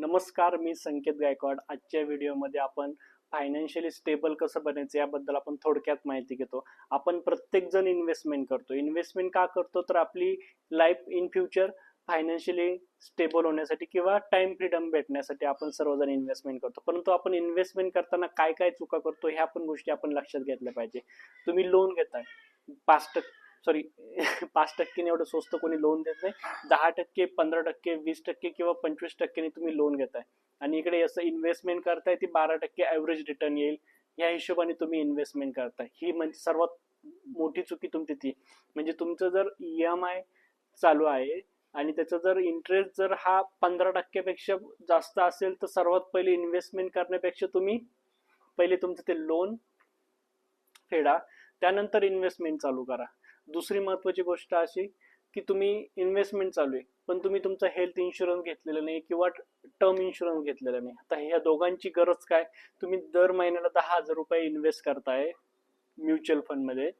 नमस्कार मी संकेत गायकवाड. आजच्या व्हिडिओमध्ये आपण फायनान्शियली स्टेबल कसं बनायचं याबद्दल आपण थोडक्यात माहिती घेतो. आपण प्रत्येकजण इन्व्हेस्टमेंट करतो. इन्व्हेस्टमेंट का करतो? तर आपली life in future financially stable होण्यासाठी किंवा टाइम फ्रीडम भेटण्यासाठी आपण सर्वजण इन्व्हेस्टमेंट करतो. परंतु आपण इन्व्हेस्टमेंट करताना काय काय चुका करतो ह्या पण गोष्टी आपण लक्षात घेतल्या पाहिजे. तुम्ही लोन घेताय. पाच टक्के सॉरी पाच टक्क्याने एवढं स्वस्त कोणी लोन देत नाही. दहा टक्के पंधरा टक्के वीस टक्के किंवा पंचवीस टक्क्याने तुम्ही लोन घेताय. आणि इकडे असं इन्व्हेस्टमेंट करताय ती बारा टक्के ॲव्हरेज रिटर्न येईल. या हिशोबाने तुम्ही इन्व्हेस्टमेंट करताय. ही म्हणजे सर्वात मोठी चुकी तुमची ती. म्हणजे तुमचं जर ई एम आय चालू आहे आणि त्याचा जर इंटरेस्ट जर हा पंधरा टक्क्यापेक्षा जास्त असेल तर सर्वात पहिले इन्व्हेस्टमेंट करण्यापेक्षा तुम्ही पहिले तुमचं ते लोन फेडा. त्यानंतर इन्व्हेस्टमेंट चालू करा. दुसरी महत्वाची गोष्ट अशी की तुम्ही इन्व्हेस्टमेंट चालू आहे पण तुम्ही तुमचा हेल्थ इन्शुरन्स घेतलेला नाही किंवा टर्म इन्शुरन्स घेतलेला नाही. आता ह्या दोघांची गरज काय? तुम्ही दर महिन्याला दहा हजार रुपये इन्व्हेस्ट करताय म्युच्युअल फंडमध्ये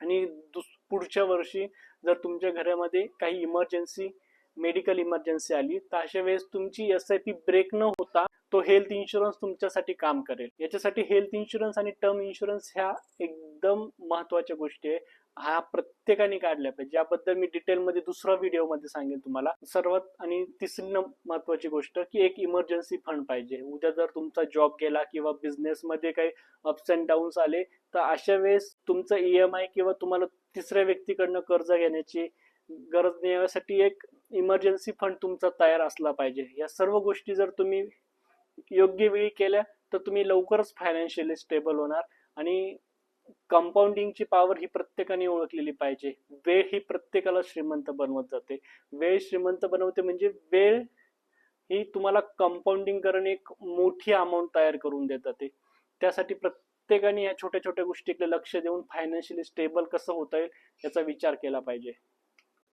आणि दुस पुढच्या वर्षी जर तुमच्या घरामध्ये काही इमर्जन्सी मेडिकल इमर्जन्सी आली तर अशा वेळेस तुमची एस आय पी ब्रेक न होता तो हेल्थ इन्शुरन्स तुमच्यासाठी काम करेल. याच्यासाठी हेल्थ इन्शुरन्स आणि टर्म इन्शुरन्स ह्या एकदम महत्त्वाच्या गोष्टी आहे. हा प्रत्येकाने काढल्या पाहिजे. याबद्दल मी डिटेलमध्ये दुसरा व्हिडिओमध्ये सांगेन तुम्हाला. सर्वात आणि तिसरी महत्वाची गोष्ट की एक इमर्जन्सी फंड पाहिजे. उद्या जर तुमचा जॉब गेला किंवा बिझनेसमध्ये काही अप्स अँड डाऊन्स आले तर अशा वेळेस तुमचं ई एम आय किंवा तुम्हाला तिसऱ्या व्यक्तीकडनं कर्ज घेण्याची गरज नाही. यासाठी एक इमर्जन्सी फंड तुमचा तयार असला पाहिजे. या सर्व गोष्टी जर तुम्ही योग्य वेळी केल्या तर तुम्ही लवकरच फायनान्शियली स्टेबल होणार. आणि कंपाऊंडिंगची पॉवर ही प्रत्येकाने ओळखलेली पाहिजे. वेळ ही प्रत्येकाला श्रीमंत बनवत जाते. वेळ श्रीमंत बनवते म्हणजे वेळ ही तुम्हाला कंपाऊंडिंग करून एक मोठी अमाऊंट तयार करून देत जाते. त्यासाठी प्रत्येकाने या छोट्या छोट्या गोष्टीकडे लक्ष देऊन फायनान्शियली स्टेबल कसं होता येईल याचा विचार केला पाहिजे.